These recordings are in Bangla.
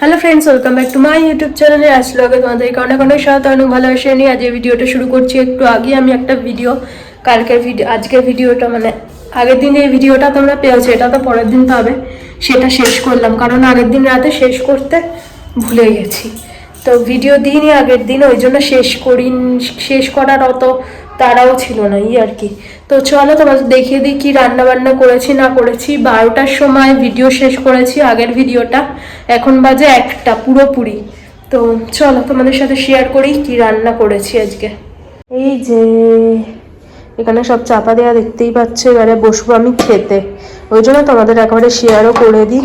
Hello friends welcome back to my YouTube চ্যানেলে আসলে আগে তোমাদেরকে অনেক অনেক সাথে অনেক ভালোবাসে। নিয়ে আজ এই ভিডিওটা শুরু করছি একটু আগে। আমি একটা ভিডিও কালকের ভিডিও আজকের ভিডিওটা মানে আগের দিন এই ভিডিওটা তোমরা পেয়েছ এটা তো পরের দিন পাবে। সেটা শেষ করলাম। কারণ আগের দিন রাতে শেষ করতে ভুলে গেছি। তো ভিডিও দিইনি আগের দিন, ওই জন্য শেষ করি শেষ করার অত তারাও ছিল না, এই আর কি। তো চলো তোমাদের দেখিয়ে দিই কি রান্না বান্না করেছি, না করেছি। বারোটার সময় ভিডিও শেষ করেছি, আগের ভিডিওটা এখন বাজে একটা, পুরোপুরি। তো চলো তোমাদের সাথে শেয়ার করি কি রান্না করেছি আজকে। এই যে, এখানে সব চাপা দেওয়া দেখতেই পাচ্ছ, এবারে বসবো আমি খেতে। ওই জন্য তোমাদের একেবারে শেয়ারও করে দিই।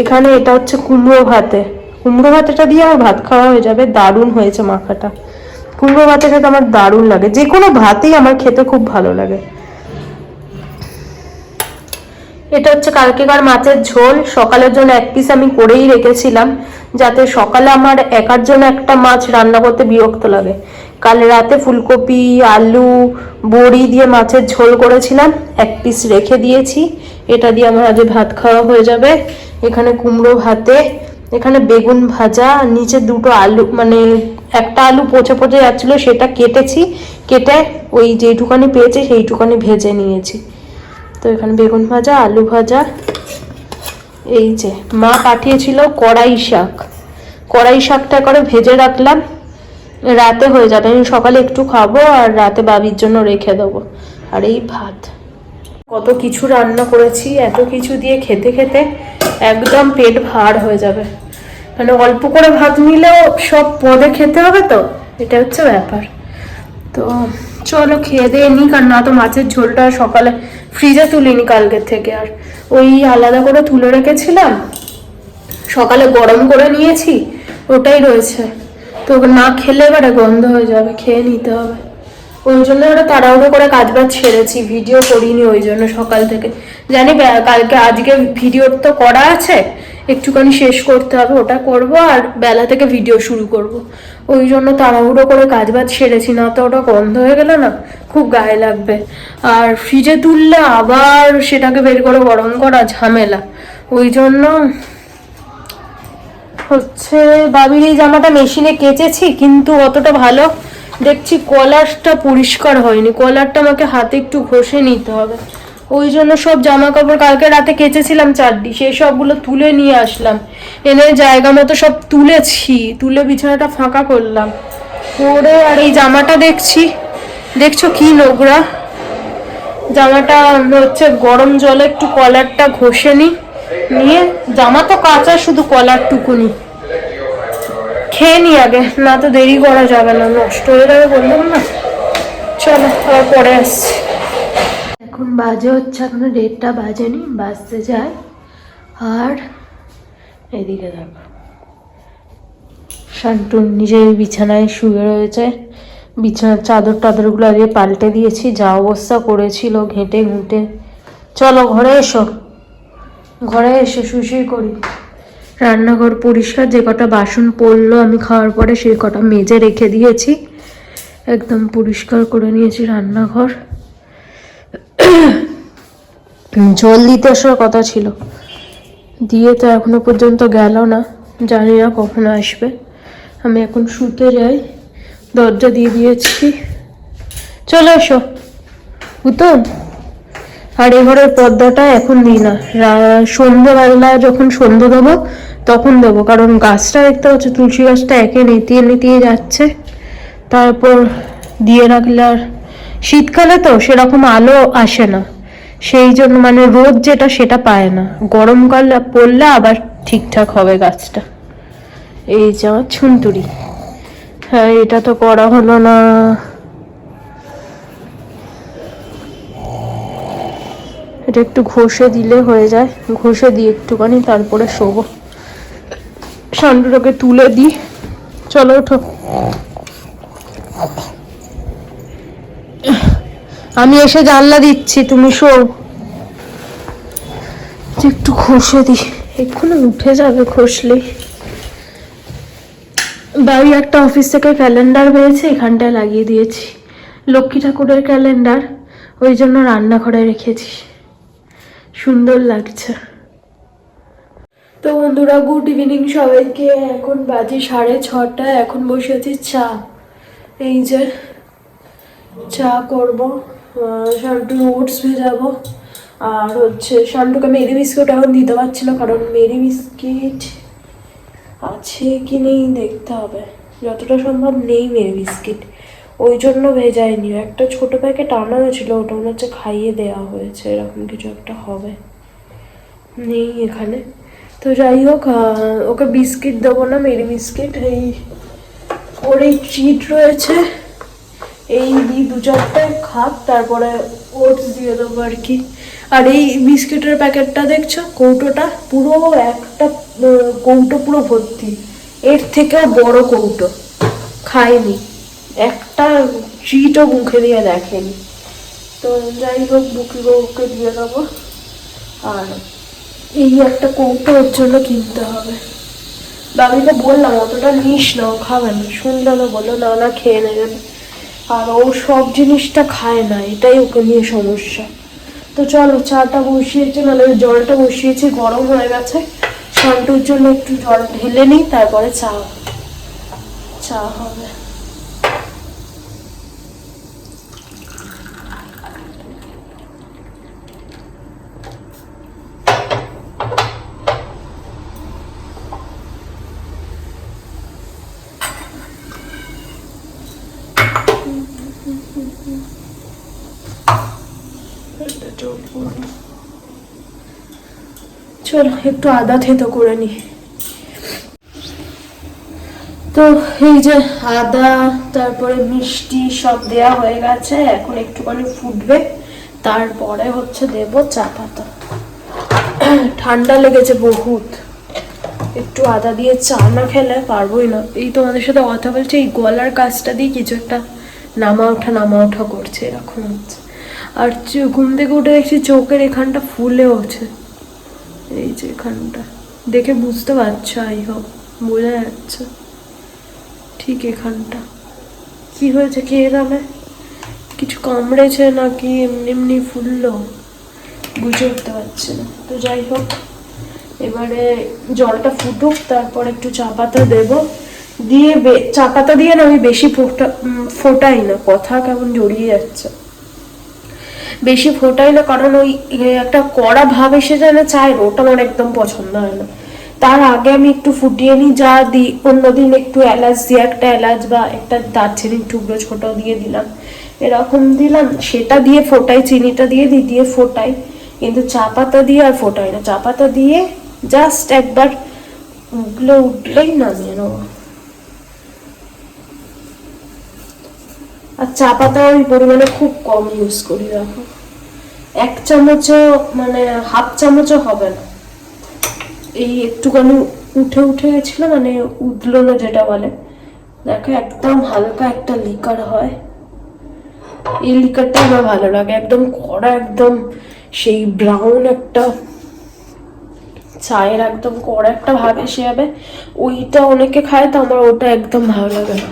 এখানে এটা হচ্ছে কুমড়ো ভাতে। কুমড়ো ভাতেটা দিয়ে আমার ভাত খাওয়া হয়ে যাবে, দারুণ হয়েছে মাখাটা। কুমড়ো ভাতে খেতে আমার দারুণ লাগে। যে কোনো ভাতেই আমার খেতে খুব ভালো লাগে। এটা হচ্ছে কালকেকার মাছের ঝোল। সকালের জন্য এক পিস আমি করেই রেখেছিলাম, যাতে সকালে আমার একার জন্য একটা মাছ রান্না করতে বিরক্ত লাগে। কাল রাতে ফুলকপি, আলু, বড়ি দিয়ে মাছের ঝোল করেছিলাম। এক পিস রেখে দিয়েছি। এটা দিয়ে আমার আজ ভাত খাওয়া হয়ে যাবে। এখানে কুমড়ো ভাতে, এখানে বেগুন ভাজা, নিচে দুটো আলু মানে একটা আলু পচে পচে যাচ্ছিল, সেটা কেটেছি, কেটে ওই যেইটুকানি পেয়েছি, সেইটুকানি ভেজে নিয়েছি। তো এখানে বেগুন ভাজা, আলু ভাজা, এই যে মা পাঠিয়েছিল কড়াই শাক। কড়াই শাকটা করে ভেজে রাখলাম, রাতে হয়ে যাবে। আমি সকালে একটু খাব আর রাতে বাবির জন্য রেখে দেবো। আর এই ভাত। কত কিছু রান্না করেছি, এত কিছু দিয়ে খেতে খেতে একদম পেট ভার হয়ে যাবে। মানে অল্প করে ভাত নিলেও সব পদে খেতে হবে তো? এটা হচ্ছে ব্যাপার। তো চলো খেয়ে দিয়ে নিই কারণ না তো মাছের ঝোলটা সকালে ফ্রিজে তুলিনি কালকের থেকে। আর ওই আলাদা করে তুলে রেখেছিলাম, সকালে গরম করে নিয়েছি, ওটাই রয়েছে। তো না খেলে এবারে গন্ধ হয়ে যাবে, খেয়ে নিতে হবে। ওই জন্য ওটা তাড়াহুড়ো করে কাজ বাজ ছেড়েছি ভিডিও করিনি ওই জন্য সকাল থেকে। জানি কালকে আজকে ভিডিও তো করা আছে একটুখানি শেষ করতে হবে, ওটা করব আর বেলা থেকে ভিডিও শুরু করব। ওই জন্য তাড়াহুড়ো করে কাজ বাজ সেরেছি, না তো ওটা গন্ধ হয়ে গেলে না খুব গায়ে লাগবে। আর ফ্রিজে তুললে আবার সেটাকে বের করে গরম করা ঝামেলা। ওই জন্য হচ্ছে বাবির এই জামাটা মেশিনে কেচেছি, কিন্তু অতটা ভালো। দেখছি কলারটা পরিষ্কার হয়নি কলারটা আমাকে হাতে একটু ঘষে নিতে হবে। ওই জন্য সব জামা কাপড় কালকে রাতে কেচেছিলাম চারটি, সেই সবগুলো তুলে নিয়ে আসলাম। এনে জায়গা মতো সব তুলেছি, তুলে বিছানাটা ফাঁকা করলাম। করে আর এই জামাটা দেখছি, দেখছ কি নোংরা? জামাটা হচ্ছে গরম জলে একটু কলারটা ঘষে নিই নিয়ে জামা তো কাঁচা শুধু কলার টুকুনি খেয়ে নি আগে, না তো দেরি করা যাবে না, নষ্ট হয়ে যাবে বললাম না। চলো, আবার পরে আসছি। বাজে হচ্ছে, এখনও ডেটটা বাজেনি, বাজতে যায়। আর এদিকে দেখো। শান্টুন নিজেই বিছানায় শুয়ে রয়েছে। বিছানার চাদর টাদরগুলো আজকে পাল্টে দিয়েছি, যা অবস্থা করেছিল ঘেঁটে ঘুঁটে। চলো, ঘরে এসো। ঘরে এসে শুশুই করি। রান্নাঘর পরিষ্কার, যে কটা বাসন পড়ল আমি খাওয়ার পরে সেই কটা মেজে রেখে দিয়েছি। একদম পরিষ্কার করে নিয়েছি রান্নাঘর। জল দিতে আসার কথা ছিল। দিয়ে তো এখনও পর্যন্ত গেল না। জানি না কখন আসবে। আমি এখন শুতে যাই। দরজা দিয়ে দিয়েছি। চলে এসো। উত্তম, আর এ ঘরের পর্দাটা এখন দিই না। সন্ধ্যেবেলা যখন সন্ধ্যে দেবো, তখন দেবো। কারণ গাছটা দেখতে পাচ্ছ, তুলসী গাছটা একে নেতিয়ে নেতিয়ে যাচ্ছে। তারপর দিয়ে রাখলে আর শীতকালে তো সেরকম আলো আসে না। সেই জন্য মানে রোদ যেটা সেটা পায় না। গরমকাল পড়লে আবার ঠিকঠাক হবে গাছটা। এই যে আমার ছুনতুরি। হ্যাঁ এটা তো করা হলো না। এটা একটু ঘষে দিলে হয়ে যায়। ঘষে দিই একটুখানি তারপরে শোবো। সান্ডুটাকে তুলে দিই। চলো ওঠো। আমি এসে জানলা দিচ্ছি, তুমি শো একটু ঘষে দিই। এক্ষুনি উঠে যাবে ঘষলেই বাড়ি একটা অফিস থেকে ক্যালেন্ডার পেয়েছে এখানটায় লাগিয়ে দিয়েছি। লক্ষ্মী ঠাকুরের ক্যালেন্ডার, ওই জন্য রান্নাঘরে রেখেছি। সুন্দর লাগছে। তো বন্ধুরা, গুড ইভিনিং সবাইকে। এখন বাজে সাড়ে ছটা, এখন বসে আছি চা। এই যে, চা করব। শান্টু ওটস ভেজাবো। আর হচ্ছে শান্টুকে মেরি বিস্কুট এখন দিতে পারছি না কারণ মেরি বিস্কিট আছে কি নেই দেখতে হবে। যতটা সম্ভব নেই মেরি বিস্কিট। ওই জন্য ভেজাইনি একটা ছোট প্যাকেট আনা হয়েছিল ওটা মনে হচ্ছে খাইয়ে দেওয়া হয়েছে, এরকম কিছু একটা হবে। নেই এখানে। তো যাই হোক ওকে বিস্কিট দেবো না, মেরি বিস্কিট। এই ওর এই ট্রিট রয়েছে। এই দিই দু চারটে খাক, তারপরে ওটস দিয়ে দেবো আর কি। আর এই বিস্কিটের প্যাকেটটা দেখছ? কৌটোটা পুরো একটা কৌটো পুরো ভর্তি। এর থেকেও বড় কৌটো। খায়নি একটা ট্রিটও মুখে দিয়ে দেখেনি। তো যাই হোক, বুকি বউকে দিয়ে দেবো। আর এই একটা কৌটো ওর জন্য কিনতে হবে। বাবিকে বললাম, অতটা নিস না, ও খাবে শুনলো না বলল না না, খেয়ে নেবেন আর ও সব জিনিসটা খায় না, এটাই ওকে নিয়ে সমস্যা। তো চলো, চাটা বসিয়েছে মানে জলটা বসিয়েছে, গরম হয়ে গেছে। শান্তুর জন্য একটু জল ঢেলে নিই, তারপরে চা চা হবে। একটু আদা থেতো করে নি। তো এই যে আদা, তারপরে মিষ্টি সব দেয়া হয়ে গেছে, এখন একটুখানি ফুটবে। তারপরে হচ্ছে দেব চা পাতা। ঠান্ডা লেগেছে বহুত। একটু আদা দিয়ে চা না খেলে পারবোই না। এই তোমাদের সাথে কথা বলছি, এই গলার কাজটা দিয়ে কিছু একটা নামা ওঠা নামা ওঠা করছে, এরকম হচ্ছে। আর ঘুম থেকে উঠে দেখছি চোখের এখানটা ফুলে ওঠে এই যে এখানটা। দেখে বুঝতে পারছ আই হোক বোঝা যাচ্ছে। ঠিক এখানটা। কি হয়েছে কে জানে? কিছু কামড়েছে নাকি এমনি এমনি ফুললো? বুঝে উঠতে পারছি না। তো যাই হোক, এবারে জলটা ফুটুক, তারপর একটু চা পাতা দেবো। দিয়ে চা পাতা দিয়ে না আমি বেশি ফোটা ফোটাই না। কথা কেমন জড়িয়ে যাচ্ছে। বেশি ফোটাই না কারণ ওই একটা কড়া ভাব এসে যায় না, ওটা আমার একদম পছন্দ হয় না তার আগে আমি একটু ফুটিয়ে নিই, যা দিই। অন্যদিন একটু এলাচ দিয়ে, একটা এলাচ বা একটা দারচিনির টুকরো ছোট দিয়ে দিলাম। এরকম দিলাম, সেটা দিয়ে ফোটাই, চিনিটা দিয়ে দিই, দিয়ে ফোটাই। কিন্তু চা পাতা দিয়ে আর ফোটাই না। চা পাতা দিয়ে জাস্ট একবার উগলে উঠলেই নামিয়ে নেব। আর চা পাতা ওই পরিমাণে খুব কম ইউজ করি দেখো এক চামচও মানে হাফ চামচও হবে না। এই একটুখানি উঠে উঠে গেছিল মানে উঠল না যেটা বলে। দেখো, একদম হালকা একটা লিকার হয়। এই লিকারটা আমার ভালো লাগে। একদম কড়া, একদম সেই ব্রাউন একটা চায়ের একদম কড়া একটা ভাব এসে যাবে ওইটা অনেকে খায়, তো আমার ওটা একদম ভালো লাগে না।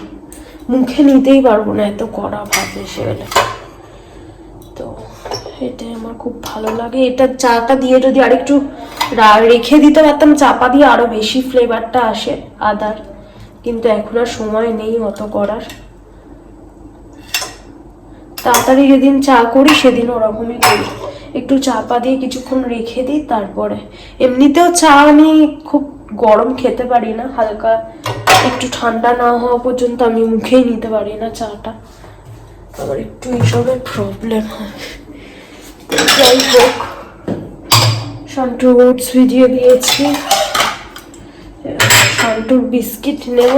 মুখে নিতেই পারব না এত কড়া ভাব এসে গেলে। তো এটাই আমার খুব ভালো লাগে। এটা চাটা দিয়ে যদি আরেকটু রেখে দিতে পারতাম, চাপা দিয়ে আরও বেশি ফ্লেভারটা আসে আদার। কিন্তু এখন আর সময় নেই অত করার। তাড়াতাড়ি যেদিন চা করি, সেদিন ওরকমই করি। একটু চাপা দিয়ে কিছুক্ষণ রেখে দিই, তারপরে। এমনিতেও চা আমি খুব গরম খেতে পারি না, হালকা একটু ঠান্ডা না হওয়া পর্যন্ত আমি মুখেই নিতে পারি না চাটা। আবার একটু এইসবের প্রবলেম হয়। যাই হোক শান্টু ওটস ভিজিয়ে দিয়েছি। শান্টুর বিস্কিট নেব।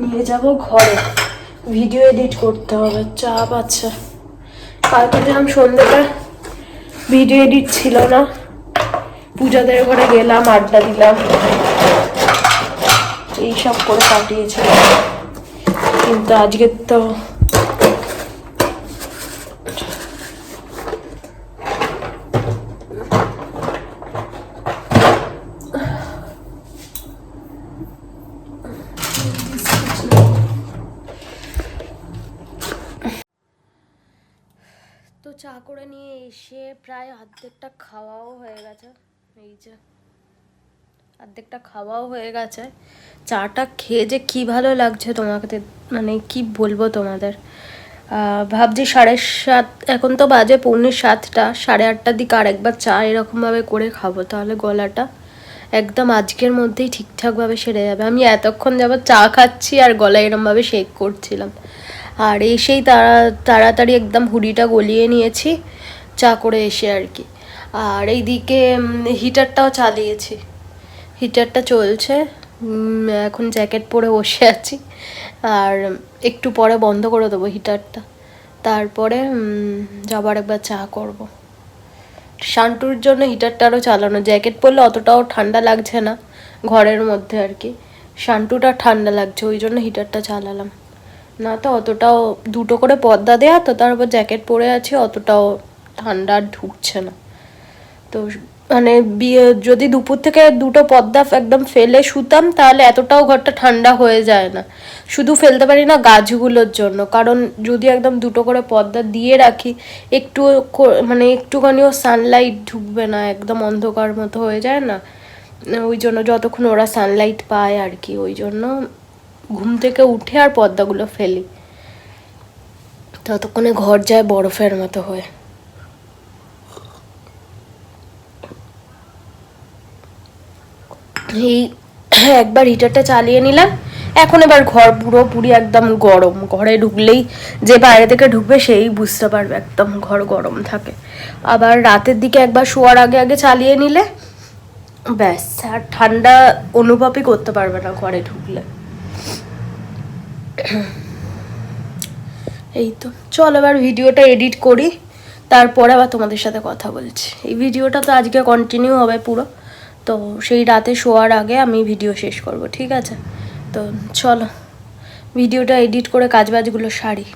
নিয়ে যাব ঘরে। ভিডিও এডিট করতে হবে, চাপ আছে। কালকে দিলাম সন্ধ্যেটা ভিডিও এডিট ছিল না, পূজাদের ঘরে গেলাম, আড্ডা দিলাম। এইসব করে কাটিয়েছিলাম কিন্তু আজকে তো তো চা করে নিয়ে এসে প্রায় অর্ধেকটা খাওয়াও হয়ে গেছে। এই যে। অর্ধেকটা খাওয়াও হয়ে গেছে। চাটা খেয়ে যে কি ভালো লাগছে তোমাকে মানে কি বলব তোমাদের? ভাবছি সাড়ে সাত, এখন তো বাজে পৌনে সাতটা, সাড়ে আটটার দিকে আরেকবার চা এরকমভাবে করে খাব, তাহলে গলাটা একদম আজকের মধ্যেই ঠিকঠাকভাবে সেরে যাবে। আমি এতক্ষণ যাবত চা খাচ্ছি আর গলা এরমভাবে শেক করছিলাম। আর এসেই তাড়া তাড়াতাড়ি একদম হুডিটা গলিয়ে নিয়েছি, চা করে এসে আর কি। আর এইদিকে হিটারটাও চালিয়েছি। হিটারটা চলছে। এখন জ্যাকেট পরে বসে আছি। আর একটু পরে বন্ধ করে দেবো হিটারটা। তারপরে যাবার একবার চা করব। শান্টুর জন্য হিটারটা আরও চালানো। জ্যাকেট পরলে অতটাও ঠান্ডা লাগছে না ঘরের মধ্যে আর কি। শান্টুটা ঠান্ডা লাগছে, ওই জন্য হিটারটা চালালাম। না তো অতটাও দুটো করে পর্দা দেয়া, তো তারপর জ্যাকেট পরে আছে, অতটাও ঠান্ডা ঢুকছে না। তো মানে যদি দুপুর থেকে দুটো পর্দা একদম ফেলে শুতাম, তাহলে এতটাও ঘরটা ঠান্ডা হয়ে যায় না। শুধু ফেলতে পারি না গাছগুলোর জন্য। কারণ যদি একদম দুটো করে পর্দা দিয়ে রাখি, একটু মানে একটুখানিও সানলাইট ঢুকবে না, একদম অন্ধকার মতো হয়ে যায় না। ওই জন্য যতক্ষণ ওরা সানলাইট পায় আর কি, ওই জন্য ঘুম থেকে উঠে আর পর্দাগুলো ফেলি। ততক্ষণে ঘর যায় বরফের মতো হয়ে। এই একবার হিটারটা চালিয়ে নিলাম। এখন এবার ঘর পুরোপুরি একদম গরম। ঘরে ঢুকলেই যে বাইরে থেকে ঢুকবে সেই বুঝতে পারবে একদম ঘর গরম থাকে। আবার রাতের দিকে একবার শোয়ার আগে আগে চালিয়ে নিলে, ব্যাস, আর ঠান্ডা অনুভবই করতে পারবে না ঘরে ঢুকলে। এই তো, চল এবার ভিডিওটা এডিট করি। তারপরে আবার তোমাদের সাথে কথা বলছি। এই ভিডিওটা তো আজকে কন্টিনিউ হবে পুরো। তো সেই রাতে শোয়ার আগে আমি ভিডিও শেষ করব, ঠিক আছে? তো চলো ভিডিওটা এডিট করে কাজবাজগুলো সারি।